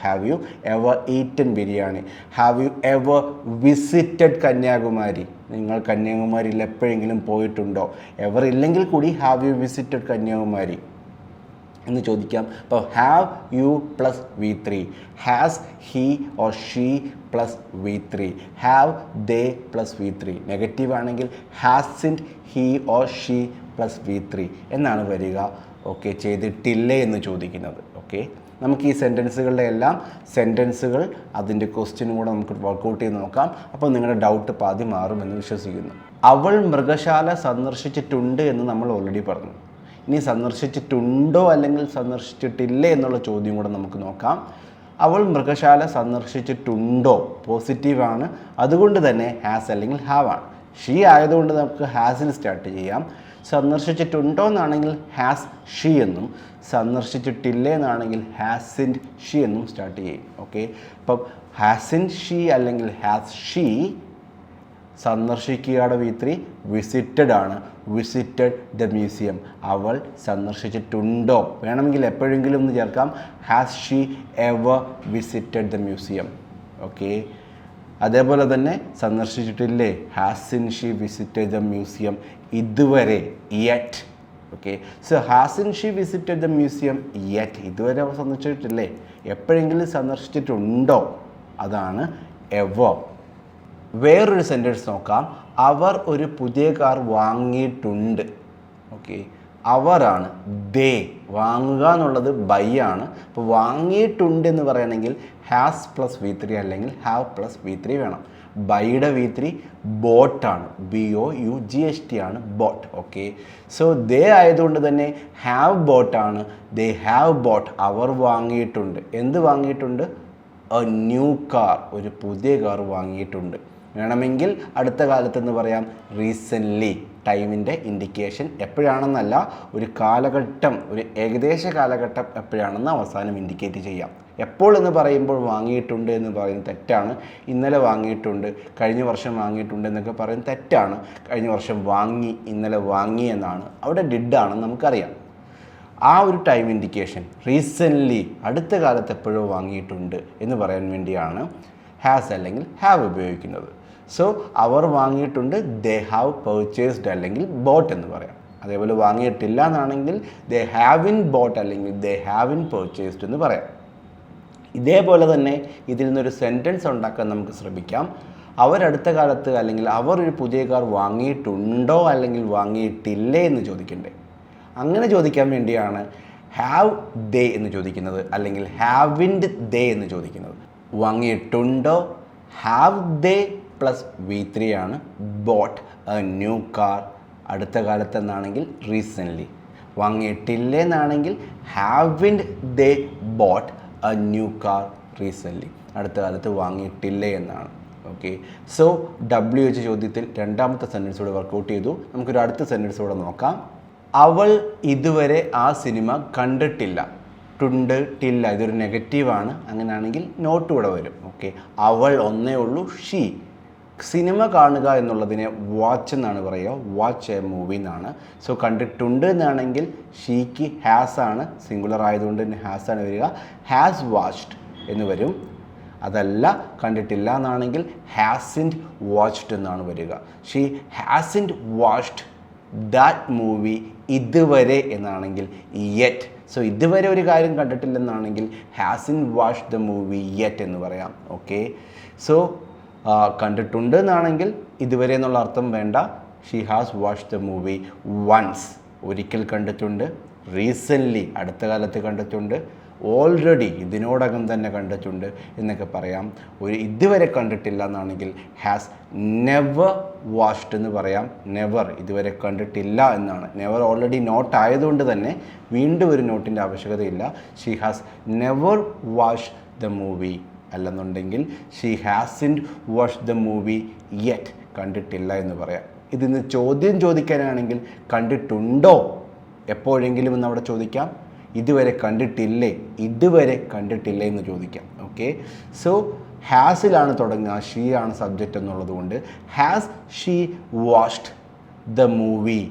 have you ever eaten biryani have you ever visited Kanyakumari? നിങ്ങൾ കന്യാകുമാരിയിൽ എപ്പോഴെങ്കിലും പോയിട്ടുണ്ടോ? എവർ ഇല്ലെങ്കിൽ കൂടി ഹാവ് യു വിസിറ്റഡ് കന്യാകുമാരി? എന്ന് ചോദിക്കാം. അപ്പോൾ have you plus V three has he or she plus V three have they plus V three negative ആണെങ്കിൽ hasn't he or she plus V three എന്നാണ് വരിക. ഓക്കെ ചെയ്തിട്ടില്ലേ എന്ന് ചോദിക്കുന്നത്. ഓക്കെ നമുക്ക് ഈ സെന്റൻസുകളുടെ എല്ലാം സെന്റൻസുകൾ അതിന്റെ ക്വസ്റ്റ്യനും കൂടെ നമുക്ക് വർക്കൗട്ട് ചെയ്ത് നോക്കാം. അപ്പോൾ നിങ്ങളുടെ ഡൗട്ട് പാതി മാറുമെന്ന് വിശ്വസിക്കുന്നു. അവൾ മൃഗശാല സന്ദർശിച്ചിട്ടുണ്ട് എന്ന് നമ്മൾ ഓൾറെഡി പറഞ്ഞു. ഇനി സന്ദർശിച്ചിട്ടുണ്ടോ അല്ലെങ്കിൽ സന്ദർശിച്ചിട്ടില്ലേ എന്നുള്ള ചോദ്യം കൂടെ നമുക്ക് നോക്കാം. അവൾ മൃഗശാല സന്ദർശിച്ചിട്ടുണ്ടോ? പോസിറ്റീവാണ് അതുകൊണ്ട് തന്നെ ഹാസ് അല്ലെങ്കിൽ ഹാവ് ആണ്. ഷീ ആയതുകൊണ്ട് നമുക്ക് ഹാസിൽ സ്റ്റാർട്ട് ചെയ്യാം. സന്ദർശിച്ചിട്ടുണ്ടോ എന്നാണെങ്കിൽ ഹാസ് ഷീ എന്നും സന്ദർശിച്ചിട്ടില്ലേ എന്നാണെങ്കിൽ ഹാസിൻ ഷീ എന്നും സ്റ്റാർട്ട് ചെയ്യും. ഓക്കെ അപ്പം ഹാസിൻ ഷീ അല്ലെങ്കിൽ ഹാസ് ഷീ സന്ദർശിക്കുകയുടെ വി ത്രീ. വിസിറ്റഡ് ആണ്. വിസിറ്റഡ് ദ മ്യൂസിയം അവൾ സന്ദർശിച്ചിട്ടുണ്ടോ? വേണമെങ്കിൽ എപ്പോഴെങ്കിലും ഒന്ന് ചേർക്കാം. Has she ever visited the museum okay അതേപോലെ തന്നെ സന്ദർശിച്ചിട്ടില്ലേ? Hasn't she visited the museum ഇതുവരെ yet okay so hasn't she visited the museum yet ഇതുവരെ അവൾ സന്ദർശിച്ചിട്ടില്ലേ? എപ്പോഴെങ്കിലും സന്ദർശിച്ചിട്ടുണ്ടോ? അതാണ് എവോ വേറൊരു സെന്റൻസ് നോക്കാം. അവർ ഒരു പുതിയ കാർ വാങ്ങിയിട്ടുണ്ട്. ഓക്കെ അവരാണ് ദേ വാങ്ങുക എന്നുള്ളത് ബൈ ആണ്. അപ്പോൾ വാങ്ങിയിട്ടുണ്ട് എന്ന് പറയണമെങ്കിൽ ഹാസ് പ്ലസ് വി ത്രീ അല്ലെങ്കിൽ ഹാവ് പ്ലസ് വി ത്രീ വേണം. ബൈയുടെ വി ത്രീ ബോട്ടാണ് B O U G H T ആണ് ബോട്ട് ഓക്കെ സോ ദേ ആയതുകൊണ്ട് തന്നെ ഹാവ് ബോട്ടാണ് ദേ ഹാവ് ബോട്ട് അവർ വാങ്ങിയിട്ടുണ്ട്. എന്ത് വാങ്ങിയിട്ടുണ്ട്? എ ന്യൂ കാർ ഒരു പുതിയ കാർ വാങ്ങിയിട്ടുണ്ട്. വേണമെങ്കിൽ അടുത്ത കാലത്തെന്ന് പറയാം റീസെന്റ്ലി ടൈമിന്റെ ഇൻഡിക്കേഷൻ എപ്പോഴാണെന്നല്ല ഒരു കാലഘട്ടം ഒരു ഏകദേശ കാലഘട്ടം എപ്പോഴാണെന്ന് അവസാനം ഇൻഡിക്കേറ്റ് ചെയ്യാം. എപ്പോൾ എന്ന് പറയുമ്പോൾ വാങ്ങിയിട്ടുണ്ട് എന്ന് പറയുന്നത് തെറ്റാണ്. ഇന്നലെ വാങ്ങിയിട്ടുണ്ട് കഴിഞ്ഞ വർഷം വാങ്ങിയിട്ടുണ്ട് എന്നൊക്കെ പറയുന്നത് തെറ്റാണ്. കഴിഞ്ഞ വർഷം വാങ്ങി ഇന്നലെ വാങ്ങി എന്നാണ്. അവിടെ ഡിഡാണെന്ന് നമുക്കറിയാം. ആ ഒരു ടൈം ഇൻഡിക്കേഷൻ റീസെന്റ്ലി അടുത്ത കാലത്ത് എപ്പോഴോ വാങ്ങിയിട്ടുണ്ട് എന്ന് പറയാൻ വേണ്ടിയാണ് ഹാസ് അല്ലെങ്കിൽ ഹാവ് ഉപയോഗിക്കുന്നത്. സോ അവർ വാങ്ങിയിട്ടുണ്ട് ദേ ഹാവ് പെർച്ചേസ്ഡ് അല്ലെങ്കിൽ ബോട്ട് എന്ന് പറയാം. അതേപോലെ വാങ്ങിയിട്ടില്ല എന്നാണെങ്കിൽ ദേ ഹാവ് ഇൻ ബോട്ട് അല്ലെങ്കിൽ ദേ ഹാവ് ഇൻ പെർച്ചേസ്ഡ് എന്ന് പറയാം. ഇതേപോലെ തന്നെ ഇതിൽ നിന്നൊരു സെന്റൻസ് ഉണ്ടാക്കാൻ നമുക്ക് ശ്രമിക്കാം. അവരടുത്ത കാലത്ത് അല്ലെങ്കിൽ അവർ ഒരു പുതിയ കാർ വാങ്ങിയിട്ടുണ്ടോ അല്ലെങ്കിൽ വാങ്ങിയിട്ടില്ലേ എന്ന് ചോദിക്കണ്ടേ. അങ്ങനെ ചോദിക്കാൻ വേണ്ടിയാണ് ഹാവ് ദേ എന്ന് ചോദിക്കുന്നത് അല്ലെങ്കിൽ ഹാവിൻഡ് ദേ എന്ന് ചോദിക്കുന്നത്. വാങ്ങിയിട്ടുണ്ടോ? Have they plus V three ആണ് ബോട്ട് എ ന്യൂ കാർ അടുത്ത കാലത്ത് എന്നാണെങ്കിൽ റീസെന്റ്ലി വാങ്ങിയിട്ടില്ലേ എന്നാണെങ്കിൽ haven't they bought a new car recently അടുത്ത കാലത്ത് വാങ്ങിയിട്ടില്ലേ എന്നാണ്. ഓക്കെ സോ ഡബ്ല്യു എച്ച് ചോദ്യത്തിൽ രണ്ടാമത്തെ സെന്റൻസ് കൂടെ വർക്കൗട്ട് ചെയ്തു. നമുക്കൊരു അടുത്ത സെന്റൻസ് കൂടെ നോക്കാം. അവൾ ഇതുവരെ ആ സിനിമ കണ്ടിട്ടില്ല. ടുണ്ട് ടില്ല ഇതൊരു നെഗറ്റീവാണ് അങ്ങനെയാണെങ്കിൽ നോട്ട് കൂടെ വരും. ഓക്കെ അവൾ ഒന്നേ ഉള്ളൂ ഷീ സിനിമ കാണുക എന്നുള്ളതിനെ വാച്ച് എന്നാണ് പറയുക. വാച്ച് എ മൂവി എന്നാണ്. സോ കണ്ടിട്ടുണ്ട് എന്നാണെങ്കിൽ ഷീക്ക് ഹാസ് ആണ് സിംഗുലർ ആയതുകൊണ്ട് തന്നെ ഹാസ് ആണ് വരിക. ഹാസ് വാച്ച്ഡ് എന്ന് വരും. അതല്ല കണ്ടിട്ടില്ല എന്നാണെങ്കിൽ ഹാസിൻഡ് വാച്ച്ഡ് എന്നാണ് വരിക. She hasn't watched that movie ഇതുവരെ എന്നാണെങ്കിൽ യെറ്റ് സോ ഇതുവരെ ഒരു കാര്യം കണ്ടിട്ടില്ലെന്നാണെങ്കിൽ hasn't watch the movie yet എന്ന് പറയാം. ഓക്കെ സോ കണ്ടിട്ടുണ്ട് എന്നാണെങ്കിൽ ഇതുവരെ എന്നുള്ള അർത്ഥം വേണ്ട. She has watch the movie once ഒരിക്കൽ കണ്ടിട്ടുണ്ട്. റീസെന്റ്ലി അടുത്ത കാലത്ത് കണ്ടിട്ടുണ്ട്. ഓൾറെഡി ഇതിനോടകം തന്നെ കണ്ടിട്ടുണ്ട് എന്നൊക്കെ പറയാം. ഒരു ഇതുവരെ കണ്ടിട്ടില്ല എന്നാണെങ്കിൽ ഹാസ് നെവർ വാഷ്ഡ് എന്ന് പറയാം. നെവർ ഇതുവരെ കണ്ടിട്ടില്ല എന്നാണ്. നെവർ ഓൾറെഡി നോട്ട് ആയതുകൊണ്ട് തന്നെ വീണ്ടും ഒരു നോട്ടിന്റെ ആവശ്യകതയില്ല. She has never watch the movie അല്ലെന്നുണ്ടെങ്കിൽ she hasn't watch the movie yet കണ്ടിട്ടില്ല എന്ന് പറയാം. ഇതിന്ന് ചോദ്യം ചോദിക്കാനാണെങ്കിൽ കണ്ടിട്ടുണ്ടോ? എപ്പോഴെങ്കിലും എന്ന് അവിടെ ചോദിക്കാം. ഇതുവരെ കണ്ടിട്ടില്ലേ? ഇതുവരെ കണ്ടിട്ടില്ലേ എന്ന് ചോദിക്കാം. ഓക്കെ സോ ഹാസിലാണ് തുടങ്ങുക. ഷീ ആണ് സബ്ജക്റ്റ് എന്നുള്ളത് കൊണ്ട് has she watched the movie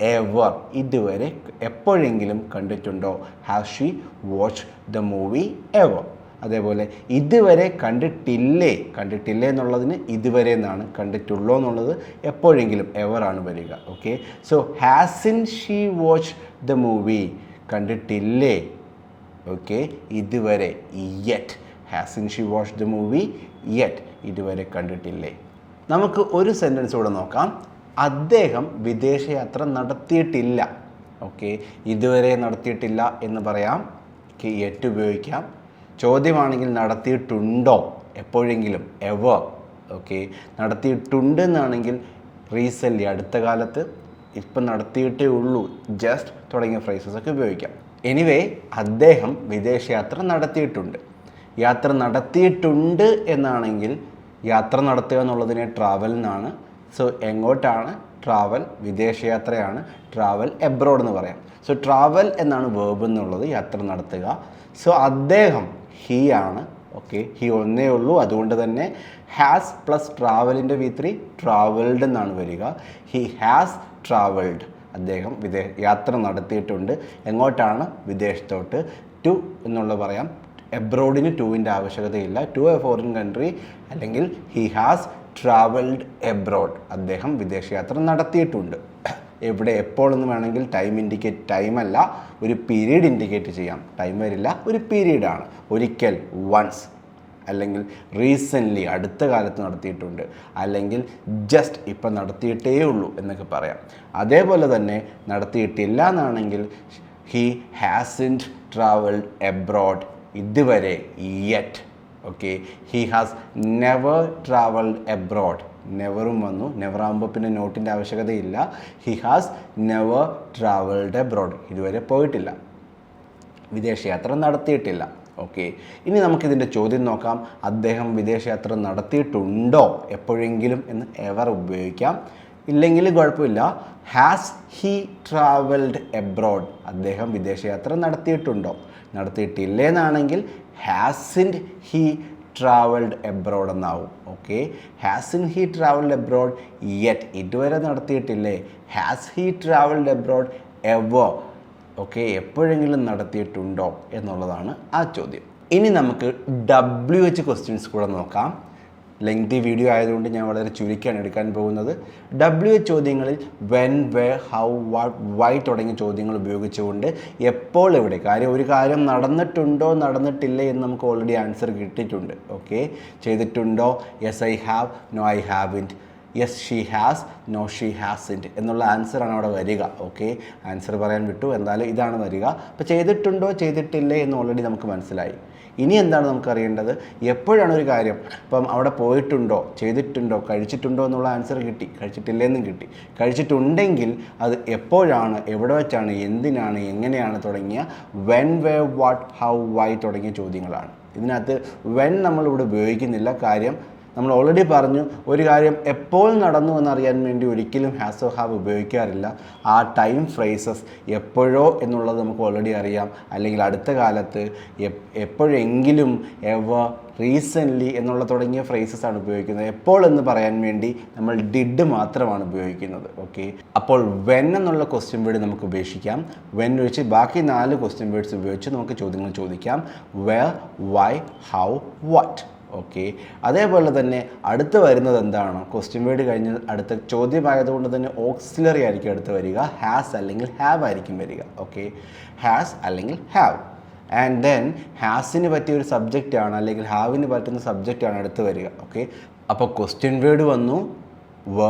ever ഇതുവരെ എപ്പോഴെങ്കിലും കണ്ടിട്ടുണ്ടോ? Has she watch the movie ever അതേപോലെ ഇതുവരെ കണ്ടിട്ടില്ലേ? കണ്ടിട്ടില്ലേ എന്നുള്ളതിന് ഇതുവരെ എന്നാണ് കണ്ടിട്ടുള്ളൂ എന്നുള്ളത് എപ്പോഴെങ്കിലും എവറാണ് വരിക. Okay so hasn't she watch the movie കണ്ടിട്ടില്ലേ? ഓക്കെ ഇതുവരെ yet in she watch the movie yet ഇതുവരെ കണ്ടിട്ടില്ലേ? നമുക്ക് ഒരു സെന്റൻസ് കൂടെ നോക്കാം. അദ്ദേഹം വിദേശയാത്ര നടത്തിയിട്ടില്ല. ഓക്കെ ഇതുവരെ നടത്തിയിട്ടില്ല എന്ന് പറയാം. യെറ്റ് ഉപയോഗിക്കാം. ചോദ്യമാണെങ്കിൽ നടത്തിയിട്ടുണ്ടോ എപ്പോഴെങ്കിലും? എവർ ഓക്കെ നടത്തിയിട്ടുണ്ട് എന്നാണെങ്കിൽ റീസെന്റ്ലി അടുത്ത കാലത്ത് ഇപ്പം നടത്തിയിട്ടേ ഉള്ളൂ. ജസ്റ്റ് തുടങ്ങിയ ഫ്രൈസസ് ഒക്കെ ഉപയോഗിക്കാം. എനിവേ അദ്ദേഹം വിദേശയാത്ര നടത്തിയിട്ടുണ്ട്. യാത്ര നടത്തിയിട്ടുണ്ട് എന്നാണെങ്കിൽ യാത്ര നടത്തുക എന്നുള്ളതിനെ ട്രാവൽ എന്നാണ്. സോ എങ്ങോട്ടാണ്? ട്രാവൽ വിദേശയാത്രയാണ്. ട്രാവൽ എബ്രോഡ് എന്ന് പറയാം. സോ ട്രാവൽ എന്നാണ് വേബ് എന്നുള്ളത്. യാത്ര നടത്തുക. സോ അദ്ദേഹം ഹീ ആണ്. ഓക്കെ ഹി ഒന്നേ ഉള്ളൂ. അതുകൊണ്ട് തന്നെ ഹാസ് പ്ലസ് ട്രാവലിന്റെ വി ത്രീ ട്രാവൽഡ് എന്നാണ് വരിക. ഹി ഹാസ് ട്രാവൽഡ് അദ്ദേഹം വിദേ യാത്ര നടത്തിയിട്ടുണ്ട്. എങ്ങോട്ടാണ്? വിദേശത്തോട്ട്. ടു എന്നുള്ളത് പറയാം. എബ്രോഡിന് ടുവിന്റെ ആവശ്യകതയില്ല. ടു എ ഫോറിൻ കൺട്രി അല്ലെങ്കിൽ ഹി ഹാസ് ട്രാവൽഡ് എബ്രോഡ് അദ്ദേഹം വിദേശയാത്ര നടത്തിയിട്ടുണ്ട്. എവിടെ എപ്പോൾ എന്ന് വേണമെങ്കിൽ ടൈം ഇൻഡിക്കേറ്റ് ടൈം അല്ല ഒരു പീരീഡ് ഇൻഡിക്കേറ്റ് ചെയ്യാം. ടൈം വരില്ല ഒരു പീരീഡാണ് ഒരിക്കൽ വൺസ് അല്ലെങ്കിൽ റീസെന്റ്ലി അടുത്ത കാലത്ത് നടത്തിയിട്ടുണ്ട്. അല്ലെങ്കിൽ ജസ്റ്റ് ഇപ്പം നടത്തിയിട്ടേ ഉള്ളൂ എന്നൊക്കെ പറയാം. അതേപോലെ തന്നെ നടത്തിയിട്ടില്ല എന്നാണെങ്കിൽ ഹി ഹാസിന്റ് ട്രാവൽഡ് എബ്രോഡ് ഇതുവരെ yet okay he has never travelled abroad നെവറും വന്നു. നെവറാകുമ്പോൾ പിന്നെ നോട്ടിന്റെ ആവശ്യകതയില്ല. He has never travelled abroad ഇതുവരെ പോയിട്ടില്ല. വിദേശയാത്ര നടത്തിയിട്ടില്ല. ഓക്കെ ഇനി നമുക്കിതിന്റെ ചോദ്യം നോക്കാം. അദ്ദേഹം വിദേശയാത്ര നടത്തിയിട്ടുണ്ടോ? എപ്പോഴെങ്കിലും എന്ന് എവർ ഉപയോഗിക്കാം. ഇല്ലെങ്കിൽ കുഴപ്പമില്ല. ഹാസ് ഹി ട്രാവൽഡ് എബ്രോഡ് അദ്ദേഹം വിദേശയാത്ര നടത്തിയിട്ടുണ്ടോ? നടത്തിയിട്ടില്ലേന്നാണെങ്കിൽ എന്നാണെങ്കിൽ ഹി ട്രാവൽഡ് എബ്രോഡ് എന്നാവും. Okay hasn't he travelled abroad yet ഇതുവരെ നടത്തിയിട്ടില്ലേ? Has he travelled abroad ever okay എപ്പോഴെങ്കിലും നടത്തിയിട്ടുണ്ടോ എന്നുള്ളതാണ് ആ ചോദ്യം. ഇനി നമുക്ക് ഡബ്ല്യു എച്ച് ക്വസ്റ്റ്യൻസ് കൂടെ നോക്കാം. ലെങ്തി വീഡിയോ ആയതുകൊണ്ട് ഞാൻ വളരെ ചുരുക്കിയാണ് എടുക്കാൻ പോകുന്നത്. ഡബ്ല്യു ചോദ്യങ്ങളിൽ when where how what why തുടങ്ങിയ ചോദ്യങ്ങൾ ഉപയോഗിച്ചുകൊണ്ട് എപ്പോൾ എവിടെ കാര്യം ഒരു കാര്യം നടന്നിട്ടുണ്ടോ നടന്നിട്ടില്ല എന്ന് നമുക്ക് ഓൾറെഡി ആൻസർ കിട്ടിയിട്ടുണ്ട്. ഓക്കെ ചെയ്തിട്ടുണ്ടോ? Yes I have no I haven't yes she has no she hasn't എന്നുള്ള ആൻസറാണ് അവിടെ വരിക. ഓക്കെ ആൻസർ പറയാൻ വിട്ടു. എന്തായാലും ഇതാണ് വരിക. അപ്പോൾ ചെയ്തിട്ടുണ്ടോ ചെയ്തിട്ടില്ലേ എന്ന് ഓൾറെഡി നമുക്ക് മനസ്സിലായി. ഇനി എന്താണ് നമുക്ക് അറിയേണ്ടത്? എപ്പോഴാണ് ഒരു കാര്യം? ഇപ്പം അവിടെ പോയിട്ടുണ്ടോ? ചെയ്തിട്ടുണ്ടോ? കഴിച്ചിട്ടുണ്ടോ എന്നുള്ള ആൻസർ കിട്ടി. കഴിച്ചിട്ടില്ലെന്നും കിട്ടി. കഴിച്ചിട്ടുണ്ടെങ്കിൽ അത് എപ്പോഴാണ്? എവിടെ വെച്ചാണ്? എന്തിനാണ്? എങ്ങനെയാണ് തുടങ്ങിയ? When where what how why തുടങ്ങിയ ചോദ്യങ്ങളാണ്. ഇതിനകത്ത് വെൻ നമ്മളിവിടെ ഉപയോഗിക്കുന്നില്ല. കാര്യം നമ്മൾ ഓൾറെഡി പറഞ്ഞു ഒരു കാര്യം എപ്പോൾ നടന്നു എന്നറിയാൻ വേണ്ടി ഒരിക്കലും ഹാസ് ഓ ഹാവ് ഉപയോഗിക്കാറില്ല. ആ ടൈം ഫ്രേസസ് എപ്പോഴോ എന്നുള്ളത് നമുക്ക് ഓൾറെഡി അറിയാം. അല്ലെങ്കിൽ അടുത്ത കാലത്ത് എപ്പോഴെങ്കിലും എവർ റീസെന്റ്ലി എന്നുള്ള തുടങ്ങിയ ഫ്രേസസ് ആണ് ഉപയോഗിക്കുന്നത്. എപ്പോൾ എന്ന് പറയാൻ വേണ്ടി നമ്മൾ ഡിഡ് മാത്രമാണ് ഉപയോഗിക്കുന്നത്. ഓക്കെ അപ്പോൾ വെൻ എന്നുള്ള ക്വസ്റ്റ്യൻ വേർഡ് നമുക്ക് ഉപേക്ഷിക്കാം. വെൻ ഒഴിച്ച് ബാക്കി നാല് ക്വസ്റ്റ്യൻ വേർഡ്സ് ഉപയോഗിച്ച് നമുക്ക് ചോദ്യങ്ങൾ ചോദിക്കാം. വെ വൈ ഹൗ വാട്ട് ഓക്കെ അതേപോലെ തന്നെ അടുത്ത് വരുന്നത് എന്താണ്? ക്വസ്റ്റ്യൻ വേർഡ് കഴിഞ്ഞ് അടുത്ത ചോദ്യമായതുകൊണ്ട് തന്നെ ഓക്സിലറി ആയിരിക്കും അടുത്ത് വരിക. ഹാസ് അല്ലെങ്കിൽ ഹാവ് ആയിരിക്കും വരിക. ഓക്കെ ഹാസ് അല്ലെങ്കിൽ ഹാവ് ആൻഡ് ദെൻ ഹാസിന് പറ്റിയ ഒരു സബ്ജക്റ്റ് ആണ് അല്ലെങ്കിൽ ഹാവിന് പറ്റുന്ന സബ്ജക്റ്റ് ആണ് അടുത്ത് വരിക. ഓക്കെ അപ്പോൾ ക്വസ്റ്റ്യൻ വേർഡ് വന്നു. വ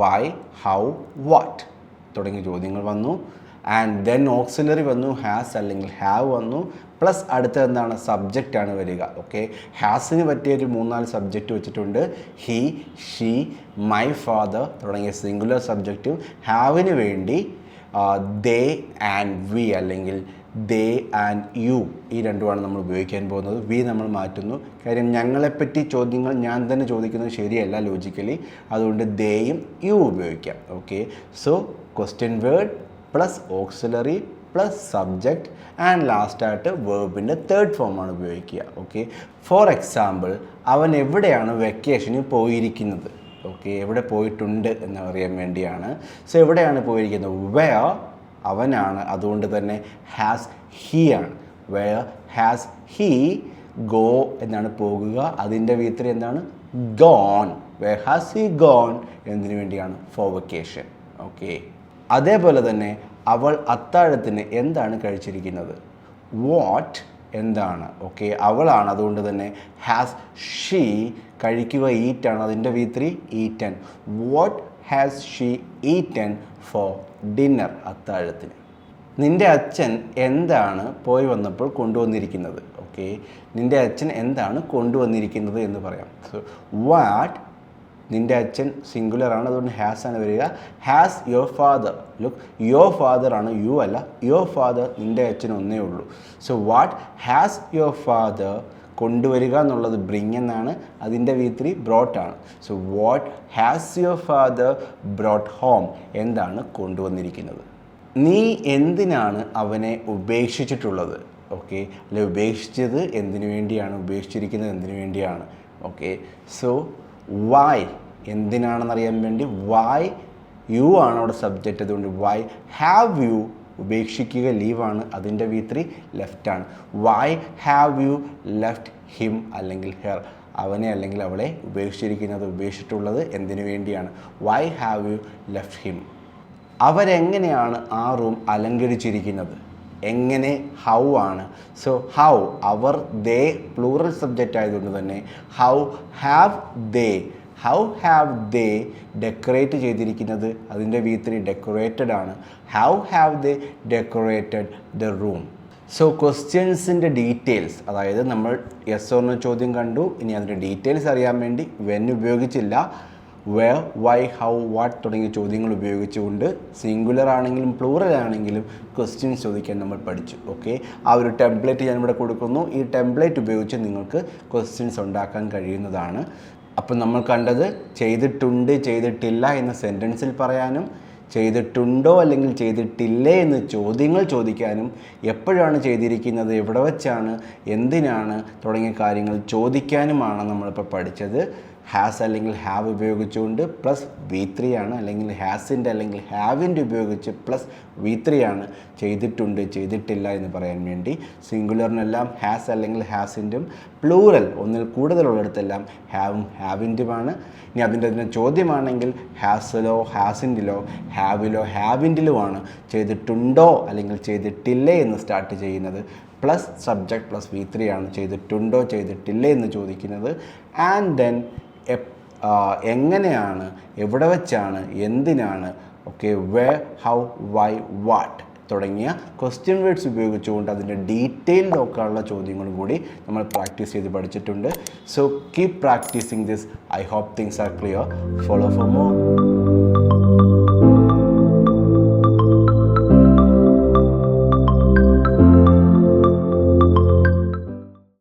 വൈ ഹൗ വാട്ട് തുടങ്ങിയ ചോദ്യങ്ങൾ വന്നു. ആൻഡ് ദെൻ ഓക്സിലറി വന്നു ഹാസ് അല്ലെങ്കിൽ ഹാവ് വന്നു. പ്ലസ് അടുത്ത എന്താണ്? സബ്ജക്റ്റാണ് വരിക. ഓക്കെ ഹാസിന് പറ്റിയ ഒരു മൂന്നാൽ സബ്ജക്റ്റ് വെച്ചിട്ടുണ്ട്. ഹി ഷീ മൈ ഫാദർ തുടങ്ങിയ സിംഗുലർ സബ്ജക്റ്റും ഹാവിന് വേണ്ടി ദേ ആൻഡ് വി അല്ലെങ്കിൽ ദേ ആൻഡ് യു ഈ രണ്ടുമാണ് നമ്മൾ ഉപയോഗിക്കാൻ പോകുന്നത്. വി നമ്മൾ മാറ്റുന്നു. കാര്യം ഞങ്ങളെപ്പറ്റി ചോദ്യങ്ങൾ ഞാൻ തന്നെ ചോദിക്കുന്നത് ശരിയല്ല ലോജിക്കലി അതുകൊണ്ട് ദേയും യു ഉപയോഗിക്കാം. Okay so question word plus auxiliary plus subject and ലാസ്റ്റായിട്ട് വേർബിന്റെ തേർഡ് ഫോമാണ് ഉപയോഗിക്കുക. ഓക്കെ ഫോർ എക്സാമ്പിൾ അവൻ എവിടെയാണ് വെക്കേഷന് പോയിരിക്കുന്നത്? ഓക്കെ എവിടെ പോയിട്ടുണ്ട് എന്ന് അറിയാൻ വേണ്ടിയാണ്. സോ എവിടെയാണ് പോയിരിക്കുന്നത്? വെയർ അവനാണ്. അതുകൊണ്ട് തന്നെ ഹാസ് ഹീ ആണ്. വെയർ ഹാസ് ഹീ ഗോ എന്നാണ് പോകുക. അതിന്റെ വീത്തിൽ എന്താണ്? Gone where has he gone എന്നതിന് വേണ്ടിയാണ് ഫോർ വെക്കേഷൻ ഓക്കെ അതേപോലെ തന്നെ അവൾ അത്താഴത്തിന് എന്താണ് കഴിച്ചിരിക്കുന്നത്? വാട്ട് എന്താണ്? ഓക്കെ അവളാണ്. അതുകൊണ്ട് തന്നെ ഹാസ് ഷീ കഴിക്കുക ഈറ്റാണ് അതിന്റെ V three eaten what has she eaten for dinner അത്താഴത്തിന്. നിന്റെ അച്ഛൻ എന്താണ് പോയി വന്നപ്പോൾ കൊണ്ടുവന്നിരിക്കുന്നത്? ഓക്കെ നിന്റെ അച്ഛൻ എന്താണ് കൊണ്ടുവന്നിരിക്കുന്നത് എന്ന് പറയാം. സോ വാട്ട് നിന്റെ അച്ഛൻ സിംഗുലർ ആണ് അതുകൊണ്ട് ഹാസ് ആണ് വരിക. Has your father look your father ആണ് യു അല്ല യുവർ ഫാദർ നിന്റെ അച്ഛൻ ഒന്നേ ഉള്ളൂ. So what has your father കൊണ്ടുവരിക എന്നുള്ളത് ബ്രിങ് എന്നാണ് അതിന്റെ വി ത്രീ ബ്രോട്ട് ആണ്. So what has your father brought home എന്താണ് കൊണ്ടുവന്നിരിക്കുന്നത്? നീ എന്തിനാണ് അവനെ ഉപേക്ഷിച്ചിട്ടുള്ളത്? ഓക്കെ അല്ലെ ഉപേക്ഷിച്ചത് എന്തിനു വേണ്ടിയാണ് ഉപേക്ഷിച്ചിരിക്കുന്നത് എന്തിനു വേണ്ടിയാണ്? ഓക്കെ സോ വായ് എന്തിനാണെന്നറിയാൻ വേണ്ടി വായ് യു ആണ് അവിടെ സബ്ജക്റ്റ് അതുകൊണ്ട് വൈ ഹാവ് യു ഉപേക്ഷിക്കുക ലീവാണ് അതിന്റെ വി ത്രീ ആണ്. Why have you left him അല്ലെങ്കിൽ ഹെർ അവനെ അല്ലെങ്കിൽ അവളെ ഉപേക്ഷിച്ചിരിക്കുന്നത് ഉപേക്ഷിച്ചിട്ടുള്ളത് എന്തിനു വേണ്ടിയാണ്? Why have you left him അവരെങ്ങനെയാണ് ആ റൂം അലങ്കരിച്ചിരിക്കുന്നത്? എങ്ങനെ ഹൗ ആണ്. സോ ഹൗ അവർ ദേ പ്ലൂറൽ സബ്ജക്റ്റ് ആയതുകൊണ്ട് തന്നെ how have they how have they decorate ചെയ്തിരിക്കുന്നത് അതിന്റെ വി ഡെക്കറേറ്റഡ് ആണ്. How have they decorated the room so ക്വസ്റ്റ്യൻസിന്റെ details അതായത് നമ്മൾ യെസ് ഓർണ ചോദ്യം കണ്ടു ഇനി അതിന്റെ ഡീറ്റെയിൽസ് അറിയാൻ വേണ്ടി വെൻ ഉപയോഗിച്ചില്ല വേ വൈ ഹൗ വാട്ട് തുടങ്ങിയ ചോദ്യങ്ങൾ ഉപയോഗിച്ചുകൊണ്ട് സിംഗുലർ ആണെങ്കിലും പ്ലൂറൽ ആണെങ്കിലും ക്വസ്റ്റ്യൻസ് ചോദിക്കാൻ നമ്മൾ പഠിച്ചു. ഓക്കെ ആ ഒരു ടെംപ്ലേറ്റ് ഞാനിവിടെ കൊടുക്കുന്നു. ഈ ടെംപ്ലേറ്റ് ഉപയോഗിച്ച് നിങ്ങൾക്ക് ക്വസ്റ്റ്യൻസ് ഉണ്ടാക്കാൻ കഴിയുന്നതാണ്. അപ്പം നമ്മൾ കണ്ടത് ചെയ്തിട്ടുണ്ട് ചെയ്തിട്ടില്ല എന്ന സെന്റൻസിൽ പറയാനും ചെയ്തിട്ടുണ്ടോ അല്ലെങ്കിൽ ചെയ്തിട്ടില്ലേ എന്ന് ചോദ്യങ്ങൾ ചോദിക്കാനും എപ്പോഴാണ് ചെയ്തിരിക്കുന്നത് എവിടെ വെച്ചാണ് എന്തിനാണ് തുടങ്ങിയ കാര്യങ്ങൾ ചോദിക്കാനുമാണ് നമ്മളിപ്പോൾ പഠിച്ചത്. ഹാസ് അല്ലെങ്കിൽ ഹാവ് ഉപയോഗിച്ചുകൊണ്ട് പ്ലസ് വി ത്രീ ആണ്. അല്ലെങ്കിൽ ഹാസിന്റെ അല്ലെങ്കിൽ ഹാവിന്റെ ഉപയോഗിച്ച് പ്ലസ് വി ത്രീ ആണ് ചെയ്തിട്ടുണ്ട്. ചെയ്തിട്ടില്ല എന്ന് പറയാൻ വേണ്ടി സിംഗുലറിനെല്ലാം ഹാസ് അല്ലെങ്കിൽ ഹാസിന്റെയും പ്ലൂറൽ ഒന്നിൽ കൂടുതലുള്ളിടത്തെല്ലാം ഹാവും ഹാവിന്റെയുമാണ് ഇനി അതിന്റെ തന്നെ ചോദ്യമാണെങ്കിൽ ഹാസിലോ ഹാസിന്റിലോ ഹാവിലോ ഹാവിന്റിലോ ആണ് ചെയ്തിട്ടുണ്ടോ അല്ലെങ്കിൽ ചെയ്തിട്ടില്ലേ എന്ന് സ്റ്റാർട്ട് ചെയ്യുന്നത്. Plus subject plus V three ആണ് ചെയ്തിട്ടുണ്ടോ ചെയ്തിട്ടില്ലേ എന്ന് ചോദിക്കുന്നത്. ആൻഡ് ദെൻ എങ്ങനെയാണ് എവിടെ വെച്ചാണ് എന്തിനാണ് okay where how why what തുടങ്ങിയ ക്വസ്റ്റ്യൻ വേർഡ്സ് ഉപയോഗിച്ചുകൊണ്ട് അതിന്റെ ഡീറ്റെയിൽ നോക്കാനുള്ള ചോദ്യങ്ങളും കൂടി നമ്മൾ പ്രാക്ടീസ് ചെയ്ത് പഠിച്ചിട്ടുണ്ട്. So keep practicing this I hope things are clear follow for more